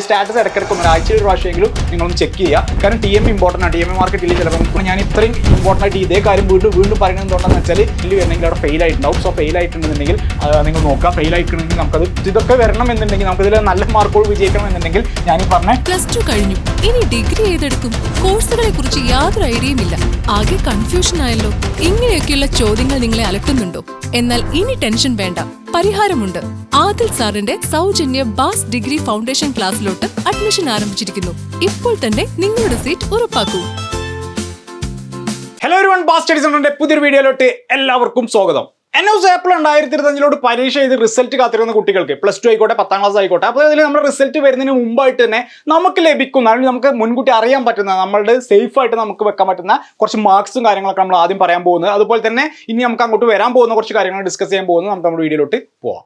Status ഇടയ്ക്കിടയ്ക്ക് ഒരാഴ്ചയിൽ ഒരു പ്രാവശ്യമെങ്കിലും നിങ്ങളൊന്ന് ചെക്ക് ചെയ്യുക. കാരണം ടി എം ഇമ്പോർട്ടന്റ് ആണ്. ടി എം മാർക്കറ്റിൽ ചിലപ്പോൾ ഞാൻ ഇത്രയും ഇമ്പോർട്ടന്റ് ആയിട്ട് ഇതേ കാര്യം വീണ്ടും വീണ്ടും പറയുന്നത് എന്തുകൊണ്ടാണെന്ന് വെച്ചാൽ ഇല്ല വരണമെങ്കിൽ അവിടെ ഫെയിൽ ആയിട്ടുണ്ടാവും. സോ ഫെയിൽ ആയിട്ടുണ്ടെന്നുണ്ടെങ്കിൽ നിങ്ങൾ നോക്കുക. ഫെയിൽ ആയിട്ടുണ്ടെങ്കിൽ നമുക്കത് ഇതൊക്കെ വരണം എന്നുണ്ടെങ്കിൽ നമുക്കിതിൽ നല്ല മാർക്കോട് വിജയിക്കണം എന്നുണ്ടെങ്കിൽ ഞാൻ ഈ പറഞ്ഞ പ്ലസ് ടു കഴിഞ്ഞു. ഇനി ഡിഗ്രി ഏതെടുക്കും? കോഴ്സുകളെ കുറിച്ച് യാതൊരു ഐഡിയയും ഇല്ല. ആകെ കൺഫ്യൂഷൻ ആയല്ലോ. ഇങ്ങനെയൊക്കെയുള്ള ചോദ്യങ്ങൾ നിങ്ങളെ അലട്ടുന്നുണ്ടോ? എന്നാൽ ഇനി ടെൻഷൻ വേണ്ട. പരിഹാരമുണ്ട്. ആദിൽ സാറിന്റെ സൗജന്യ ബാസ് ഡിഗ്രി ഫൗണ്ടേഷൻ ക്ലാസ്സിലോട്ട് അഡ്മിഷൻ ആരംഭിച്ചിരിക്കുന്നു. ഇപ്പോൾ തന്നെ നിങ്ങളുടെ സീറ്റ് ഉറപ്പാക്കൂ. ഹലോ ഒരു വൺ ബാസ് സ്റ്റഡീസ് പുതിയൊരു വീഡിയോയിലോട്ട് എല്ലാവർക്കും സ്വാഗതം. എൻ എസ് ഏപ്രിൽ രണ്ടായിരത്തി ഇരുപത്തഞ്ചിലോട് പരീക്ഷ ചെയ്ത് റിസൾട്ട് കാത്തിരുന്ന കുട്ടികൾക്ക് പ്ലസ് ടു ആയിക്കോട്ടെ പത്താം ക്ലാസ് ആയിക്കോട്ടെ അപ്പോൾ അതിൽ നമ്മുടെ റിസൾട്ട് വരുന്നതിന് മുമ്പായിട്ട് തന്നെ നമുക്ക് ലഭിക്കുന്ന അല്ലെങ്കിൽ നമുക്ക് മുൻകൂട്ടി അറിയാൻ പറ്റുന്ന നമ്മളുടെ സേഫ് ആയിട്ട് നമുക്ക് വെക്കാൻ പറ്റുന്ന കുറച്ച് മാർക്സും കാര്യങ്ങളൊക്കെ നമ്മൾ ആദ്യം പറയാൻ പോകുന്നത്. അതുപോലെ തന്നെ ഇനി നമുക്ക് അങ്ങോട്ട് വരാൻ പോകുന്ന കുറച്ച് കാര്യങ്ങൾ ഡിസ്കസ് ചെയ്യാൻ പോകുന്നത് നമുക്ക് നമ്മുടെ വീഡിയോയിലോട്ട് പോവാം.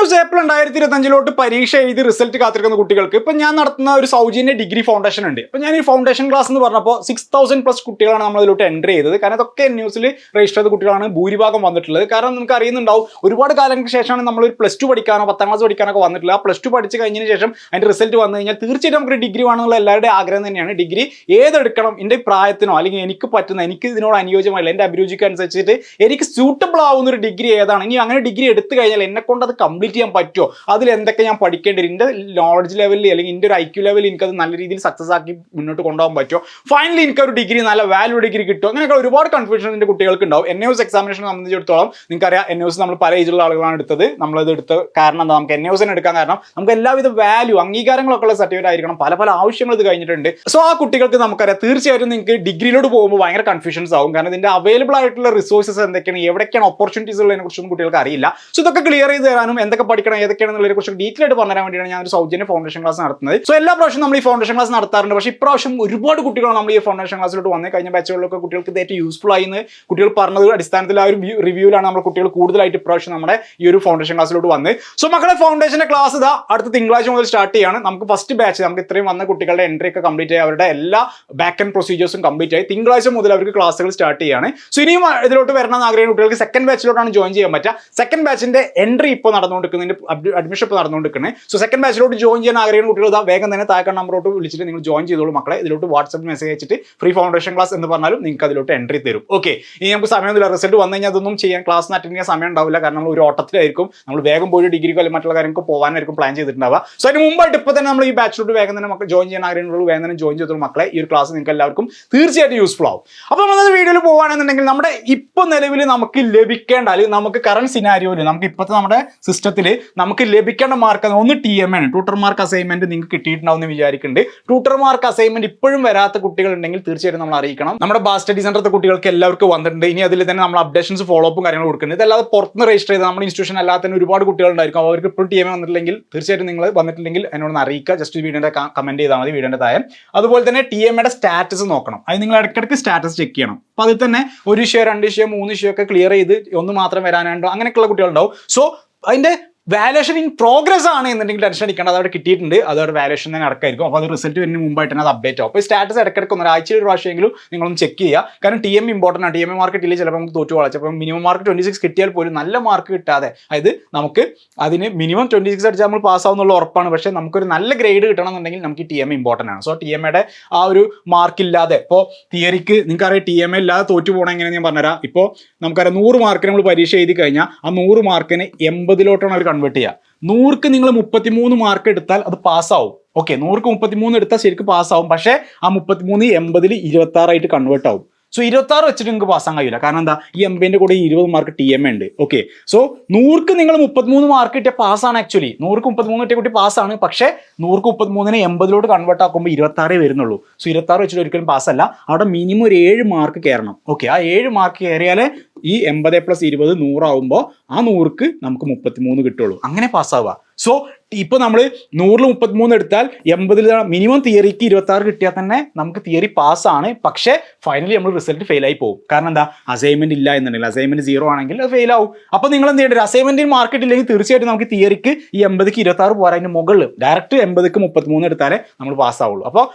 ന്യൂസ് ഏപ്രിൽ രണ്ടായിരത്തി ഇരുപത്തഞ്ചിലോട്ട് പരീക്ഷ എഴുതി റിസൾട്ട് കാത്തിരിക്കുന്ന കുട്ടികൾക്ക് ഇപ്പം ഞാൻ നടത്തുന്ന ഒരു സൗജന്യ ഡിഗ്രി ഫൗണ്ടേഷൻ ഉണ്ട്. അപ്പൊ ഞാൻ ഈ ഫൗണ്ടേഷൻ ക്ലാസ് എന്ന് പറഞ്ഞപ്പോൾ സിക്സ് തൗസൻഡ് പ്ലസ് കുട്ടികളാണ് നമ്മൾ ഇതിലോട്ട് എൻട്രി ചെയ്തത്. കാരണം അതൊക്കെ ന്യൂസിൽ രജിസ്റ്റർ ചെയ്ത കുട്ടികളാണ് ഭൂരിഭാഗം വന്നിട്ടുള്ളത്. കാരണം നമുക്ക് അറിയുന്നുണ്ടാവും ഒരുപാട് കാലങ്ങൾക്ക് ശേഷമാണ് നമ്മൾ ഒരു പ്ലസ് ടു പഠിക്കാനോ പത്താം ക്ലാസ് പഠിക്കാനോ ഒക്കെ വന്നിട്ടില്ല ആ പ്ലസ് ടു പഠിച്ച് കഴിഞ്ഞതിന് ശേഷം അതിന്റെ റിസൾട്ട് വന്നു കഴിഞ്ഞാൽ തീർച്ചയായിട്ടും നമുക്ക് ഡിഗ്രി വേണമെന്നുള്ള എല്ലാവരുടെയും ആഗ്രഹം തന്നെയാണ്. ഡിഗ്രി ഏതെടുക്കണം എന്റെ പ്രായത്തിനോ അല്ലെങ്കിൽ എനിക്ക് പറ്റുന്ന എനിക്ക് ഇതിനോട് അനുയോജ്യമായില്ല എന്റെ അഭിരുചിക്ക് അനുസരിച്ചിട്ട് എനിക്ക് സ്യൂട്ടബിൾ ആവുന്ന ഒരു ഡിഗ്രി ഏതാണ്? ഇനി അങ്ങനെ ഡിഗ്രി എടുത്തു കഴിഞ്ഞാൽ എന്നെ കൊണ്ട് അത് കംപ്ലീറ്റ് ചെയ്യാൻ പറ്റുമോ അതിൽ എന്തൊക്കെ ഞാൻ പഠിക്കേണ്ടി വരും എന്റെ നോളജ് ലെവലിൽ അല്ലെങ്കിൽ എന്റെ ഒരു ഐ ക്യു ലെവലിൽ എനിക്കത് നല്ല രീതിയിൽ സക്സസ് ആക്കി മുന്നോട്ട് കൊണ്ടുപോകാൻ പറ്റുമോ ഫൈനലി എനിക്ക് ഒരു ഡിഗ്രി നല്ല വാല്യൂ ഡിഗ്രി കിട്ടും അങ്ങനെയൊക്കെ ഒരുപാട് കൺഫ്യൂഷൻ എന്റെ കുട്ടികൾക്ക് ഉണ്ടാവും. എൻ എസ് എക്സാമിനേഷൻ സംബന്ധിച്ചിടത്തോളം നിങ്ങൾക്കറിയാം എൻ എസ് നമ്മൾ പല ഏജിലുള്ള ആളുകളാണ് എടുത്തത്. നമ്മളത് എടുത്ത കാരണം എന്താ? നമുക്ക് എൻ എസിന് എടുക്കാൻ കാരണം നമുക്ക് എല്ലാവിധ വാല്യൂ അംഗീകാരങ്ങളൊക്കെ ഉള്ള സർട്ടിഫിക്കറ്റ് ആയിരിക്കണം. പല പല ആവശ്യങ്ങൾ ഇത് കഴിഞ്ഞിട്ടുണ്ട്. സോ ആ കുട്ടികൾക്ക് നമുക്കറിയാം തീർച്ചയായിട്ടും നിങ്ങൾക്ക് ഡിഗ്രിയിലോട്ട് പോകുമ്പോൾ ഭയങ്കര കൺഫ്യൂഷൻസ് ആവും. കാരണം ഇതിന്റെ അവൈലബിൾ ആയിട്ടുള്ള റിസോഴ്സസ് എന്തൊക്കെയാണ്? എവിടെയൊക്കെയാണ് ഓപ്പർച്യൂണിറ്റീസ് ഉള്ളതിനെ കുറിച്ചൊന്നും കുട്ടികൾക്ക് അറിയില്ല. സോ ഇതൊക്കെ ക്ലിയർ ചെയ്ത് തരാനും എന്തൊക്കെ പഠിക്കണം ഏതൊക്കെയാണെന്നുള്ളതിനെ കുറച്ച് ഡീറ്റെയിൽ ആയിട്ട് പറഞ്ഞു തരാൻ വേണ്ടിയാണ് ഞാൻ ഒരു സൗജന്യ ഫൗണ്ടേഷൻ ക്ലാസ് നടത്തുന്നത്. സോ എല്ലാ പ്രാവശ്യം നമ്മൾ ഈ ഫൗണ്ടേഷൻ ക്ലാസ് നടത്താറുണ്ട്. പക്ഷേ ഇപ്രാവശ്യം ഒരുപാട് കുട്ടികൾ നമ്മൾ ഈ ഫൗണ്ടേഷൻ ക്ലാസ്സിലോട്ട് വന്നത്. കഴിഞ്ഞ ബാച്ചുകളിലൊക്കെ കുട്ടികൾക്ക് ഇത് ഏറ്റവും യൂസ്ഫുൾ ആയി എന്ന് കുട്ടികൾ പറഞ്ഞത് അടിസ്ഥാനത്തിൽ ആ ഒരു റിവ്യൂവിലാണ് നമ്മൾ കുട്ടികൾ കൂടുതലായിട്ട് ഇപ്രാവശ്യം നമ്മുടെ ഈ ഒരു ഫൗണ്ടേഷൻ ക്ലാസ്സിലോട്ട് വന്ന് സോ മക്കളെ ഫൗണ്ടേഷന്റെ ക്ലാസ് ഇതാ അടുത്ത തിങ്കളാഴ്ച മുതൽ സ്റ്റാർട്ട് ചെയ്യാണ്. നമുക്ക് ഫസ്റ്റ് ബാച്ച് നമുക്ക് ഇത്രയും വന്ന കുട്ടികളുടെ എൻട്രി ഒക്കെ കംപ്ലീറ്റ് ആയി. അവരുടെ എല്ലാ ബാക്ക് ആൻഡ് പ്രൊസീജിയേഴ്സും കംപ്ലീറ്റ് ആയി. തിങ്കളാഴ്ച മുതൽ അവർക്ക് ക്ലാസ്സുകൾ സ്റ്റാർട്ട് ചെയ്യാണ്. സോ ഇനിയും ഇതിലോട്ട് വരണമെന്ന് ആഗ്രഹിക്കുന്ന കുട്ടികൾക്ക് സെക്കൻഡ് ബാച്ചിലോട്ടാണ് ജോയിൻ ചെയ്യാൻ പറ്റുക. സെക്കൻഡ് ബാച്ചിന്റെ എൻട്രി ഇപ്പോൾ നടന്നുകൊണ്ടിരിക്കുന്നതിന്റെ അഡ്മിഷൻ ഇപ്പോൾ നടന്നുകൊണ്ടിരിക്കുന്നത് സോ സെക്കൻഡ് ബാച്ചിലോട്ട് ജോയിൻ ചെയ്യാൻ ആഗ്രഹിക്കുന്ന കുട്ടികൾ ഇതാ വേഗം തന്നെ താഴെ നമ്പറോട്ട് വിളിച്ചിട്ട് നിങ്ങൾ ജോയിൻ ചെയ്തോളൂ മക്കളെ. ഇതിലോട്ട് വാട്സ്ആപ്പ് മെസ്സേജ് അയച്ചിട്ട് ഫ്രീ ഫൗണ്ടേഷൻ ക്ലാസ് എന്ന് പറഞ്ഞാലും നിങ്ങൾക്ക് അതിലോട്ട് എൻട്രി തരും. ഓക്കെ ഇനി നമുക്ക് സമയമൊന്നുമില്ല. റിസൾട്ട് വന്നു കഴിഞ്ഞാൽ അതൊന്നും ചെയ്യാൻ ക്ലാസ് അറ്റൻഡ് ചെയ്യാൻ സമയം ഉണ്ടാവില്ല. കാരണം നമ്മൾ ഒരു ഓട്ടത്തിലായിരിക്കും. നമ്മൾ വേഗം പോയി ഡിഗ്രി അല്ലെങ്കിൽ മറ്റുള്ള കാര്യങ്ങൾക്ക് പോകാനായിരിക്കും പ്ലാൻ ചെയ്തിട്ടുണ്ടാവുക. സോ അതിന് മുമ്പായിട്ട് ഇപ്പോൾ തന്നെ നമ്മൾ ഈ ബാച്ചിലോട്ട് വേഗം തന്നെ മക്കൾ ജോയിൻ ചെയ്യാൻ ആഗ്രഹമുള്ളൂ വേഗം തന്നെ ജോയിൻ ചെയ്തോളൂ മക്കളെ. ഈ ഒരു ക്ലാസ് നിങ്ങൾക്ക് എല്ലാവർക്കും തീർച്ചയായിട്ടും യൂസ്ഫുൾ ആവും. അപ്പോൾ നമ്മൾ വീഡിയോയിൽ പോകുകയാണെന്നുണ്ടെങ്കിൽ നമ്മുടെ ഇപ്പോൾ നിലവിൽ നമുക്ക് ലഭിക്കേണ്ട അല്ലെങ്കിൽ നമുക്ക് കറണ്ട് സിനാരിയോയിൽ നമുക്ക് ഇപ്പോഴത്തെ നമ്മുടെ സിസ്റ്റത്തിൽ നമുക്ക് ലഭിക്കേണ്ട മാർക്ക് ഒന്ന് ടി എം ആണ്. ട്യൂട്ടർ മാർക്ക് അസൈൻമെന്റ് നിങ്ങൾക്ക് കിട്ടിയിട്ടുണ്ടാവും എന്ന് വിചാരിക്കുന്നുണ്ട്. ട്യൂട്ടർ മാർക്ക് അസൈൻമെന്റ് ഇപ്പോഴും വരാത്ത കുട്ടികൾ ഉണ്ടെങ്കിൽ തീർച്ചയായിട്ടും നമ്മൾ അറിയിക്കണം. നമ്മുടെ ബാസ് സ്റ്റഡി സെന്ററിലെ കുട്ടികൾക്ക് എല്ലാവർക്കും വന്നിട്ടുണ്ട്. ഇനി അതിൽ തന്നെ നമ്മൾ അപ്ഡേഷൻസ് ഫോളോ അപ്പും കാര്യങ്ങൾ കൊടുക്കുന്നുണ്ട്. ഇതല്ലാതെ പുറത്തുനിന്ന് രജിസ്റ്റർ ചെയ്ത് നമ്മുടെ ഇൻസ്റ്റിറ്റ്യൂഷൻ അല്ലാതെ തന്നെ ഒരുപാട് കുട്ടികൾ ഉണ്ടായിരിക്കും. അവർക്ക് ഇപ്പോഴും ടി എം വന്നിട്ടില്ലെങ്കിൽ തീർച്ചയായിട്ടും നിങ്ങൾ വന്നിട്ടുണ്ടെങ്കിൽ എന്നോട് അറിയിക്കുക. ജസ്റ്റ് വീഡിയോയുടെ കമന്റ് ചെയ്താൽ മതി വീഡിയോയുടെ താഴെ. അതുപോലെ തന്നെ ടി എമ്മയുടെ സ്റ്റാറ്റസ് നോക്കണം. അത് നിങ്ങൾ ഇടയ്ക്കിടയ്ക്ക് സ്റ്റാറ്റസ് ചെക്ക് ചെയ്യണം. അപ്പോൾ അതിൽ തന്നെ ഒരു ഷെയർ രണ്ട് ഷെയർ മൂന്ന് ഷെയർ ഒക്കെ ക്ലിയർ ചെയ്ത് ഒന്ന് മാത്രം വരാനുണ്ടോ അങ്ങനെയൊക്കെയുള്ള കുട്ടികളുണ്ടാവും. സോ അതിന്റെ വാലേഷൻ ഇൻ പ്രോഗ്രസ് ആണ് എന്നുണ്ടെങ്കിൽ ടെൻഷൻ അടിക്കേണ്ട. അതവിടെ കിട്ടിയിട്ടുണ്ട്. അതോടെ വാലുവേഷൻ തന്നെ നടക്കായിരിക്കും. അപ്പോൾ അത് റിസൾട്ട് വരുന്നതിന് മുമ്പായിട്ട് തന്നെ അത് അപ്ഡേറ്റ് ആവും. അപ്പോൾ സ്റ്റാറ്റസ് ഇടയ്ക്കിടയ്ക്ക് ഒന്ന് ഒരാഴ്ച ഒരു പ്രാവശ്യമെങ്കിലും നിങ്ങളൊന്ന് ചെക്ക് ചെയ്യുക. കാരണം ടി എം ഇമ്പോർട്ടന്റ് ആണ്. ടി എം മാർക്ക് ഇല്ലെങ്കിൽ ചിലപ്പോൾ നമുക്ക് തോറ്റു വളച്ചു അപ്പോൾ മിനിമം മാർക്ക് ട്വന്റി സിക്സ് കിട്ടിയാൽ പോലും നല്ല മാർക്ക് കിട്ടാതെ. അതായത് നമുക്ക് അതിന് മിനിമം ട്വന്റി സിക്സ് അടിച്ചാൽ നമ്മൾ പാസ് ആവുന്നുള്ള ഉറപ്പാണ്. പക്ഷേ നമുക്കൊരു നല്ല ഗ്രേഡ് കിട്ടണമെന്നുണ്ടെങ്കിൽ നമുക്ക് ടി എം ഇമ്പോർട്ടന്റ് ആണ്. സോ ടി എമ്മയുടെ ആ ഒരു മാർക്ക് ഇല്ലാതെ. ഇപ്പോൾ തിയറിക്ക് നിങ്ങൾക്കറിയാം ടി എം എ ഇല്ലാതെ തോറ്റു പോകണം എങ്ങനെ ഞാൻ പറഞ്ഞുതരാം. ഇപ്പോൾ നമുക്കറിയാം നൂറ് മാർക്ക് നമ്മൾ പരീക്ഷ എഴുതി കഴിഞ്ഞാൽ ആ നൂറ് മാർക്കിന് എൺപതിലോട്ടാണ് അവർ കൺവേർട്ട് ചെയ്യുക നൂർക്ക് നിങ്ങൾ മുപ്പത്തിമൂന്ന് മാർക്ക് എടുത്താൽ അത് പാസ്സാവും. ഓക്കെ നൂർക്ക് മുപ്പത്തിമൂന്ന് എടുത്താൽ ശരിക്കും പാസ്സാവും. പക്ഷേ ആ മുപ്പത്തിമൂന്ന് എൺപതിൽ ഇരുപത്തി ആറായിട്ട് കൺവേർട്ട് ആവും. സോ ഇരുപത്തി ആറ് വെച്ചിട്ട് നിങ്ങൾക്ക് പാസ്സാൻ കഴിയില്ല കാരണം എന്താ? ഈ എംബിന്റെ കൂടെ ഇരുപത് മാർക്ക് ടി എം ഉണ്ട്. ഓക്കെ സോ നൂർക്ക് നിങ്ങൾ മുപ്പത്തിമൂന്ന് മാർക്ക് കിട്ടിയ പാസ്സാണ് ആക്ച്വലി നൂർക്ക് മുപ്പത്തിമൂന്ന് കിട്ടിയ കുട്ടി പാസ്സാണ് പക്ഷേ നൂർക്ക് മുപ്പത്തിമൂന്നിന് എൺപതിലോട്ട് കൺവേർട്ട് ആക്കുമ്പോൾ ഇരുപത്തി ആറേ വരുന്നുള്ളൂ. സോ ഇരുപത്തി ആറ് വെച്ചിട്ട് ഒരിക്കലും പാസ്സല്ല അവിടെ മിനിമം ഒരു ഏഴ് മാർക്ക് കയറണം ഓക്കെ ആ ഏഴ് മാർക്ക് കയറിയാലേ ഈ എൺപത് പ്ലസ് ഇരുപത് നൂറാവുമ്പോൾ ആ നൂർക്ക് നമുക്ക് മുപ്പത്തിമൂന്ന് കിട്ടുള്ളൂ. അങ്ങനെ പാസ്സാവുക സോ ഇപ്പോൾ നമ്മൾ നൂറിൽ മുപ്പത്തിമൂന്ന് എടുത്താൽ എൺപതിൽ മിനിമം തിയറിക്ക് ഇരുപത്തി ആറ് കിട്ടിയാൽ തന്നെ നമുക്ക് തിയറി പാസ്സാണ് പക്ഷേ ഫൈനലി നമ്മൾ റിസൾട്ട് ഫെയിൽ ആയി പോകും. കാരണം എന്താ? അസൈൻമെന്റ് ഇല്ല എന്നുണ്ടെങ്കിൽ. അസൈൻമെന്റ് സീറോ ആണെങ്കിൽ അത് ഫെയിൽ ആവും. അപ്പോൾ നിങ്ങൾ എന്ത് ചെയ്യേണ്ടത് അസൈൻമെന്റിന് മാർക്കറ്റ് ഇല്ലെങ്കിൽ തീർച്ചയായിട്ടും നമുക്ക് തിയറിക്ക് ഈ എൺപതിക്ക് ഇരുപത്തി ആറ് അതിന് മുകളിൽ ഡയറക്റ്റ് എൺപതിക്ക് മുപ്പത്തിമൂന്ന് എടുത്താലേ നമ്മൾ പാസ് ആവുള്ളൂ. അപ്പോൾ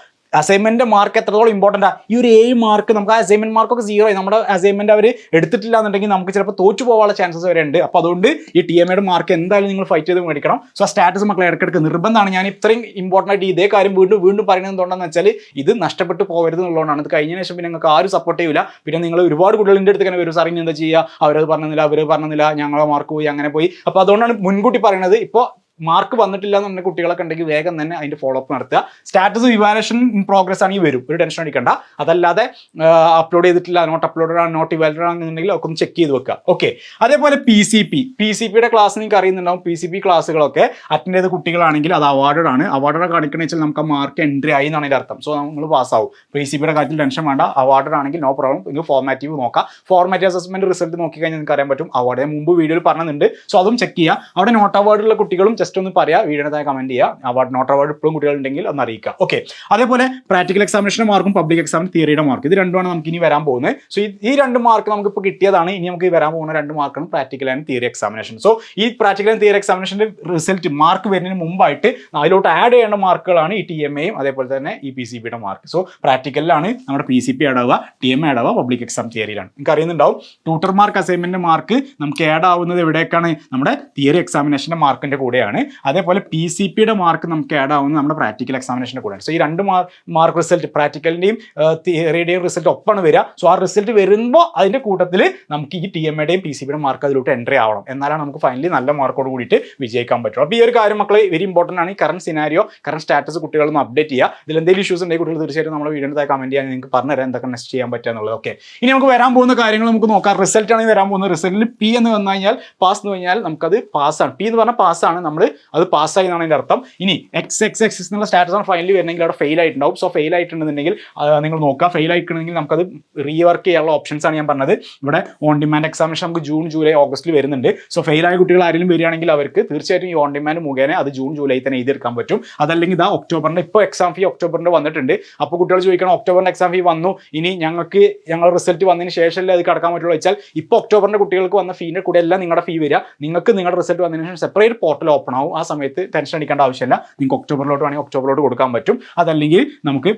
അസൈൻമെന്റ് മാർക്ക് എത്രത്തോളം ഇമ്പോർട്ടന്റ് ഈ ഒരു ഏഴ് മാർക്ക് നമുക്ക് ആ അസൈൻമെന്റ് മാർക്കൊക്കെ സീറോ ആയി. നമ്മുടെ അസൈൻമെന്റ് അവർ എടുത്തിട്ടില്ല എന്നുണ്ടെങ്കിൽ നമുക്ക് ചിലപ്പോൾ തോറ്റു പോകാനുള്ള ചാൻസസ് വരെ ഉണ്ട്. അപ്പോൾ അതുകൊണ്ട് ഈ ടി എം എയുടെ മാർക്ക് എന്തായാലും നിങ്ങൾ ഫൈറ്റ് ചെയ്ത് മേടിക്കണം. സോ ആ സ്റ്റാറ്റസ് മക്കളെ ഇടയ്ക്കിടയ്ക്ക് നിർബന്ധമാണ്. ഞാൻ ഇത്രയും ഇമ്പോർട്ടന്റ് ആയിട്ട് ഇതേ കാര്യം വീണ്ടും വീണ്ടും പറയുന്നത് എന്തുകൊണ്ടെന്ന് വെച്ചാൽ ഇത് നഷ്ടപ്പെട്ടു പോകരുത് എന്നുള്ളതാണ് ഇത് കഴിഞ്ഞ ശേഷം പിന്നെ നിങ്ങൾക്ക് ആരും സപ്പോർട്ട് ചെയ്യില്ല പിന്നെ നിങ്ങൾ ഒരുപാട് കുട്ടികളുടെ അടുത്ത് ഇങ്ങനെ വരും. സാർ എന്താ ചെയ്യുക? അവരത് പറഞ്ഞില്ല അവർ പറഞ്ഞില്ല ഞങ്ങളെ മാർക്ക് പോയി അങ്ങനെ പോയി. അപ്പോൾ അതുകൊണ്ടാണ് മുൻകൂട്ടി പറയുന്നത്. ഇപ്പോൾ മാർക്ക് വന്നിട്ടില്ല എന്ന് പറഞ്ഞ കുട്ടികളൊക്കെ ഉണ്ടെങ്കിൽ വേഗം തന്നെ അതിന്റെ ഫോളോ അപ്പ് നടത്തുക സ്റ്റാറ്റസ് ഇവാലുവേഷൻ ഇൻ പ്രോഗ്രസ് ആണെങ്കിൽ വരും. ഒരു ടെൻഷൻ അടിക്കണ്ട. അതല്ലാതെ അപ്ലോഡ് ചെയ്തിട്ടില്ല നോട്ട് അപ്ലോഡഡ് ആണ് നോട്ട് ഇവാലുവേഡ് ആണെന്നുണ്ടെങ്കിൽ ഒക്കെ ഒന്ന് ചെക്ക് ചെയ്ത് വെക്കുക. ഓക്കെ അതേപോലെ P C P P C പിയുടെ ക്ലാസ് നിങ്ങൾക്ക് അറിയുന്നുണ്ടാവും. പി സി പി ക്ലാസ്സുകളൊക്കെ അറ്റൻഡ് ചെയ്ത കുട്ടികളാണെങ്കിൽ അത് അവാർഡഡ് ആണ്. അവാർഡഡ് കാണിക്കണമെന്ന് വെച്ചാൽ നമുക്ക് മാർക്ക് എൻട്രി ആയി എന്നാണ് അതിന്റെ അർത്ഥം. സോ നമ്മൾ പാസ്സാവും പി സി പിയുടെ കാര്യത്തിൽ ടെൻഷൻ വേണ്ട. അവാർഡഡ് ആണെങ്കിൽ നോ പ്രോബ്ലം നിങ്ങൾക്ക് ഫോർമാറ്റീവ് നോക്കാം. ഫോർമാറ്റീവ് അസസ്മെന്റ് റിസൾട്ട് നോക്കി കഴിഞ്ഞാൽ നിങ്ങൾക്ക് അറിയാൻ പറ്റും. അവാർഡ് മുമ്പ് വീഡിയോയിൽ പറഞ്ഞിട്ടുണ്ട്. സോ അതും ചെക്ക് ചെയ്യുക. അവിടെ നോട്ട് അവാർഡുള്ള കുട്ടികളും ജസ്റ്റ് ഒന്ന് പറയാ താഴെ കമന്റ് ചെയ്യുക അവാർഡ് നോട്ട് അവാർഡ് ഇപ്പോഴും കുട്ടികളുണ്ടെങ്കിൽ ഒന്ന് അറിയിക്കുക. ഓക്കെ അതേപോലെ പ്രാക്ടിക്കൽ എക്സാമിനേഷൻ മാർക്കും പബ്ലിക് എക്സാമിന് തിയറിയുടെ മാർക്ക് ഇത് രണ്ടുമാണ് നമുക്ക് ഇനി വരാൻ പോകുന്നത്. സോ ഈ രണ്ട് മാർക്ക് നമുക്ക് ഇപ്പോൾ കിട്ടിയതാണ്. ഇനി നമുക്ക് വരാൻ പോകുന്ന രണ്ട് മാർക്കാണ് practical and theory examination so ഈ പ്രാക്ടിക്കൽ ആൻഡ് തിയറി എക്സാമിനേഷന്റെ റിസൾട്ട് മാർക്ക് വരുന്നതിന് മുമ്പായിട്ട് അതിലോട്ട് ആഡ് ചെയ്യേണ്ട മാർക്കുകളാണ് ഈ ടി എം എയും അതേപോലെ തന്നെ ഈ പി സി പിയുടെ മാർക്ക് സോ പ്രാക്ടിക്കലിലാണ് നമ്മുടെ പി സി പി ആഡ് ആവുക ടി എം ആഡ് ആവുക പബ്ലിക് എക്സാം തിയറിയിലാണ് നിങ്ങൾക്ക് അറിയുന്നുണ്ടാവും? ട്യൂട്ടർ മാർക്ക് അസൈൻമെന്റ് മാർക്ക് നമുക്ക് ആഡ് ആവുന്നത് എവിടേക്കാണ്? നമ്മുടെ തിയറി എക്സാമിനേഷന്റെ മാർക്കിന്റെ കൂടെയാണ്. അതേപോലെ പി സി പിയുടെ മാർക്ക് നമുക്ക് ആഡ് ആവുന്നത് നമ്മുടെ പ്രാക്ടിക്കൽ എക്സാമിനേഷന്റെ കൂടെയാണ്. സോ ഈ രണ്ട് മാർക്ക് റിസൾട്ട് പ്രാക്ടിക്കലിന്റെയും തിയറിയുടെയും റിസൾട്ട് ഒപ്പാണ് വരിക. സോ ആ റിസൾട്ട് വരുമ്പോൾ അതിന്റെ കൂട്ടത്തിൽ നമുക്ക് ഈ ടി എം എയുടെയും പി സി പിയുടെ മാർക്ക് അതിലോട്ട് എൻട്രി ആവണം. എന്നാലാണ് നമുക്ക് ഫൈനലി നല്ല മാർക്കോട് കൂടിയിട്ട് വിജയിക്കാൻ പറ്റും അപ്പോൾ ഈ ഒരു കാര്യം മക്കളെ വെരി ഇമ്പോർട്ടന്റ് ആണ്. ഈ കറണ്ട് സിനാരിയോ കറണ്ട് സ്റ്റാറ്റസ് കുട്ടികളൊന്നും അപ്ഡേറ്റ് ചെയ്യുക. ഇതിൽ എന്തെങ്കിലും ഇഷ്യൂസ് ഉണ്ടെങ്കിൽ കുട്ടികൾ തീർച്ചയായിട്ടും നമ്മുടെ താഴെ കമന്റ് ചെയ്യാൻ നിങ്ങൾക്ക് പറഞ്ഞുതരാം. എന്തൊക്കെ നെക്സ്റ്റ് ചെയ്യാൻ പറ്റുക എന്നുള്ളത്. ഓക്കെ ഇനി നമുക്ക് വരാൻ പോകുന്ന കാര്യങ്ങൾ നമുക്ക് നോക്കാം. റിസൾട്ടാണ് ആണ് വരാൻ പോകുന്ന റിസൾട്ടിൽ പി എന്ന് വന്നു കഴിഞ്ഞാൽ പാസ് എന്ന് കഴിഞ്ഞാൽ നമുക്കത് പാസ്സാണ് പി എന്ന് പറഞ്ഞാൽ പാസ്സാണ് നമ്മൾ അത് പാസ്സായി എന്നാണ് അതിന്റെ അർത്ഥം. ഇനി എക്സ് എക്സ് എക്സ് എന്നുള്ള സ്റ്റാറ്റസ് ആണ് ഫൈനലി വരുന്നെങ്കിൽ അവിടെ ഫെയിൽ ആയിട്ടുണ്ടാവും. സോ ഫെയിൽ ആയിട്ടുണ്ടെന്നുണ്ടെങ്കിൽ നിങ്ങൾ നോക്കുക. ഫെയിൽ ആയിട്ടുണ്ടെങ്കിൽ നമുക്കത് റീവർക്ക് ചെയ്യാനുള്ള ഓപ്ഷൻസ് ആണ് ഞാൻ പറഞ്ഞത്. ഇവിടെ ഓൺ ഡിമാൻഡ് എക്സാമിനേഷൻ നമുക്ക് ജൂൺ ജൂലൈ ഓഗസ്റ്റിൽ വരുന്നുണ്ട്. സോ ഫെയിൽ ആയ കുട്ടികൾ ആരെങ്കിലും വരികയാണെങ്കിൽ അവർക്ക് തീർച്ചയായിട്ടും ഈ ഓൺ ഡിമാൻഡ് മുഖേന അത് ജൂൺ ജൂലൈ തന്നെ എഴുതിയെടുക്കാൻ പറ്റും. അതല്ലെങ്കിൽ ഇതാ ഒക്ടോബറിന്റെ ഇപ്പോൾ എക്സാം ഫീ ഒക്ടോബറിന്റെ വന്നിട്ടുണ്ട്. അപ്പോൾ കുട്ടികൾ ചോദിക്കണം ഒക്ടോബറിന്റെ എക്സാം ഫീ വന്നു. ഇനി ഞങ്ങൾക്ക് ഞങ്ങൾ റിസൾട്ട് വന്നതിന് ശേഷമല്ലേ അത് കടക്കാൻ പറ്റുള്ളൂ? വെച്ചാൽ ഇപ്പോൾ ഒക്ടോബറിന്റെ കുട്ടികൾക്ക് വന്ന ഫീന്റെ കൂടെ എല്ലാം നിങ്ങളുടെ ഫീ വരിക. നിങ്ങൾക്ക് നിങ്ങളുടെ റിസൾട്ട് വന്നതിന് ശേഷം സെപ്പറേറ്റ് പോർട്ടൽ ഓപ്പൺ ആവും ആ സമയത്ത് ടെൻഷൻ അടിക്കേണ്ട ആവശ്യമില്ല. നിങ്ങൾക്ക് ഒക്ടോബറിലോട്ട് വേണമെങ്കിൽ ഒക്ടോബറിലോട്ട് കൊടുക്കാൻ പറ്റും. അതല്ലെങ്കിൽ നമുക്ക്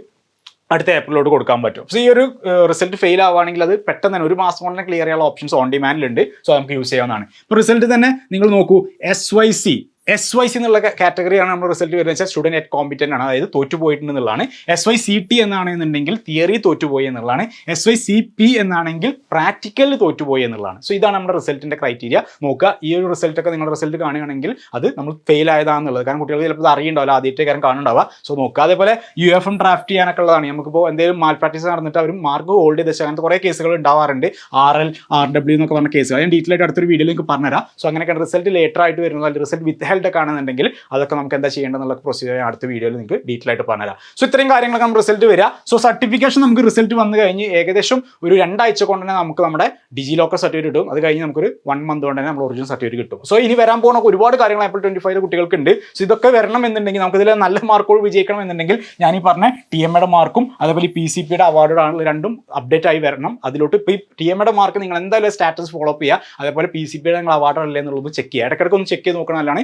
അടുത്ത ഏപ്രിലോട്ട് കൊടുക്കാൻ പറ്റും. സോ ഈ ഒരു റിസൾട്ട് ഫെയിൽ ആവുകയാണെങ്കിൽ അത് പെട്ടെന്ന് തന്നെ ഒരു മാസം കൊണ്ട് ക്ലിയർ ചെയ്യാനുള്ള ഓപ്ഷൻസ് ഓൺ ഡിമാൻഡിലുണ്ട് സോ നമുക്ക് യൂസ് ചെയ്യാവുന്നതാണ്. ഇപ്പോൾ റിസൾട്ട് തന്നെ നിങ്ങൾ നോക്കൂ. S Y C S Y C എന്നുള്ള കാറ്റഗറിയാണ് നമ്മൾ റിസൾട്ട് വരുന്നത്. വെച്ചാൽ സ്റ്റുഡന്റ് എറ്റ് കോമ്പിറ്റന്റ് ആണ്. അതായത് തോറ്റുപോയിട്ടുണ്ട് എന്നുള്ളതാണ് എസ് വൈ സി ടി എന്നാണെന്നുണ്ടെങ്കിൽ തിയറി തോറ്റുപോയി എന്നുള്ളതാണ്. എസ് വൈ സി പി എന്നാണെങ്കിൽ പ്രാക്ടിക്കലിൽ തോറ്റുപോയി എന്നുള്ളതാണ്. സോ ഇതാണ് നമ്മുടെ റിസൾട്ടിന്റെ ക്രൈറ്റീരിയ നോക്കുക. ഈ ഒരു റിസൾട്ടൊക്കെ നിങ്ങളുടെ റിസൾട്ട് കാണുകയാണെങ്കിൽ അത് നമ്മൾ ഫെയിൽ ആയതാണെന്നുള്ളത് കാരണം കുട്ടികൾ ചിലപ്പോൾ അറിയണ്ടാവില്ല. ആദ്യത്തെ കാര്യം കാണുന്നുണ്ടാവുക. സോ നോക്കുക. അതേപോലെ യു എഫ് എം ഡ്രാഫ്റ്റ് ചെയ്യാനൊക്കെ ഉള്ളതാണ് നമുക്കിപ്പോൾ എന്തെങ്കിലും മാൽ പ്രാക്ടീസ് നടന്നിട്ട് അവർ മാർക്ക് ഹോൾഡ് ചെയ്ത് വെച്ചാൽ അങ്ങനത്തെ കുറേ കേസുകൾ ഉണ്ടാവാറുണ്ട്. ആർ എൽ ആർ ഡബ്ല്യൂ എന്നൊക്കെ പറഞ്ഞ കേസുകൾ ഞാൻ ഡീറ്റെയിൽ ആയിട്ട് അടുത്തൊരു വീഡിയോയിൽ നിങ്ങൾക്ക് പറഞ്ഞുതരാം. സോ അങ്ങനെയൊക്കെ റിസൾട്ട് ലേറ്റർ ആയിട്ട് വരുന്നത്. അല്ലെങ്കിൽ റിസൾട്ട് വിത്ത് ഹെൽഡ് കാണുന്നുണ്ടെങ്കിൽ അതൊക്കെ നമുക്ക് എന്താ ചെയ്യേണ്ടതെന്നുള്ള പ്രൊസീജിയർ അടുത്ത വീഡിയോയിൽ നിങ്ങൾക്ക് ഡീറ്റെയിൽ ആയിട്ട് പറഞ്ഞുതരാം. സോ ഇത്രയും കാര്യങ്ങളൊക്കെ നമുക്ക് റിസൾട്ട് വരിക. സോ സർട്ടിഫിക്കേഷൻ നമുക്ക് റിസൾട്ട് വന്നു കഴിഞ്ഞ് ഏകദേശം ഒരു രണ്ടാഴ്ച കൊണ്ട് തന്നെ നമുക്ക് നമ്മുടെ ഡിജി ലോക്കർ സർട്ടിഫിക്കറ്റ് കിട്ടും. അത് കഴിഞ്ഞ് നമുക്കൊരു വൺ മന്ത് കൊണ്ട് തന്നെ നമ്മൾ ഒറിജിനൽ സർട്ടിഫിക്കറ്റ് കിട്ടും. സോ ഇനി വരാൻ പോകുന്ന ഒരുപാട് കാര്യങ്ങൾ ആപ്പിൾ ട്വന്റി ഫൈവ് കുട്ടികൾക്ക് ഉണ്ട് സോ ഇതൊക്കെ വരണം എന്നുണ്ടെങ്കിൽ നമുക്ക് ഇതിൽ നല്ല മാർക്കോട് വിജയിക്കണം എന്നുണ്ടെങ്കിൽ ഞാൻ ഈ പറഞ്ഞ ടി എം എയുടെ മാർക്കും അതേപോലെ പി സി പിയുടെ അവാർഡാണ് രണ്ടും അപ്ഡേറ്റ് ആയി വരണം. അതിലോട്ട് ഇപ്പോൾ ഈ ടി എം എയുടെ മാർക്ക് നിങ്ങൾ എന്തായാലും സ്റ്റാറ്റസ് ഫോളോ അപ്പ് ചെയ്യുക. അതേപോലെ പി സി പിയുടെ നിങ്ങൾ അവാർഡ് അല്ലേ എന്നുള്ളത് ചെക്ക് ചെയ്യുക. ഇടയ്ക്കിടയ്ക്ക് ഒന്ന് ചെക്ക് ചെയ്ത് നോക്കണം നല്ലതാണ്.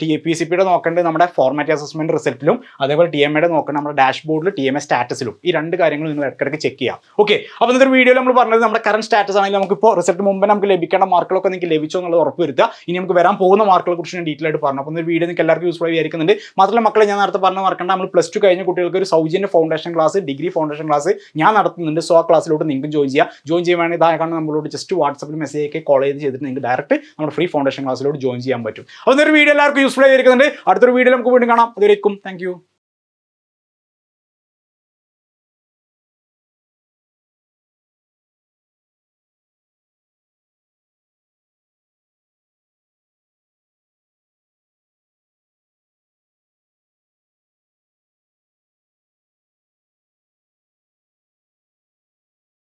ടി പി സി പിയുടെ നോക്കേണ്ടത് നമ്മുടെ ഫോർമാറ്റ് അസസ്മെന്റ് റിസൾട്ടിലും അതേപോലെ ടി എം എയുടെ നോക്കേണ്ടത് നമ്മുടെ ഡാഷ്ബോർഡിൽ ടി എം എ സ്റ്റാറ്റസിലും ഈ രണ്ട് കാര്യങ്ങൾ നിങ്ങൾ ഇടയ്ക്കിടയ്ക്ക് ചെക്ക് ചെയ്യാം. ഓക്കെ അപ്പോൾ ഇന്നത്തെ വീഡിയോയിൽ നമ്മൾ പറഞ്ഞത് നമ്മുടെ കറണ്ട് സ്റ്റാറ്റസ് ആണെങ്കിൽ നമുക്ക് ഇപ്പോൾ റിസൾട്ട് മുമ്പ് നമുക്ക് ലഭിക്കേണ്ട മാർക്കുകളൊക്കെ നിങ്ങൾക്ക് ലഭിച്ചോ എന്നുള്ളത് ഉറപ്പ് വരുത്തുക. ഇനി നമുക്ക് വരാൻ പോകുന്ന മാർക്കുകളെ കുറിച്ച് ഞാൻ ഡീറ്റെയിൽ ആയിട്ട് പറഞ്ഞു. അപ്പോൾ ഇന്നൊരു വീഡിയോ നിങ്ങൾക്ക് എല്ലാവർക്കും യൂസ്ഫുൾ ആയി വിചാരിക്കുന്നുണ്ട് മാത്രമല്ല മക്കളെ ഞാൻ നേരത്തെ പറഞ്ഞ മറക്കണ്ട. നമ്മൾ പ്ലസ് ടു കഴിഞ്ഞ കുട്ടികൾക്ക് ഒരു സൗജന്യ foundation class degree foundation class ഞാൻ നടത്തുന്നുണ്ട്. സോ ആ ക്ലാസ്സിലോട്ട് നിങ്ങൾക്ക് ജോയിൻ ചെയ്യാം. ജോയിൻ ചെയ്യുവാണെങ്കിൽ ഇതായ കാരണം നമ്മളോട് ജസ്റ്റ് വാട്സപ്പിൽ മെസ്സേജ് ഒക്കെ കോൾ ചെയ്ത് ചെയ്തിട്ട് നിങ്ങൾക്ക് ഡയറക്റ്റ് നമ്മുടെ ഫ്രീ ഫൗണ്ടേഷൻ ക്ലാസ്സിലോട്ട് ജോയിൻ ചെയ്യാൻ പറ്റും. അപ്പോൾ ഒരു വീഡിയോ എല്ലാവർക്കും യൂസ്ഫുൾ ആയിരിക്കുന്നുണ്ട് അടുത്തൊരു വീഡിയോ നമുക്ക് വീണ്ടും കാണാം. അതുവരേക്കും. താങ്ക്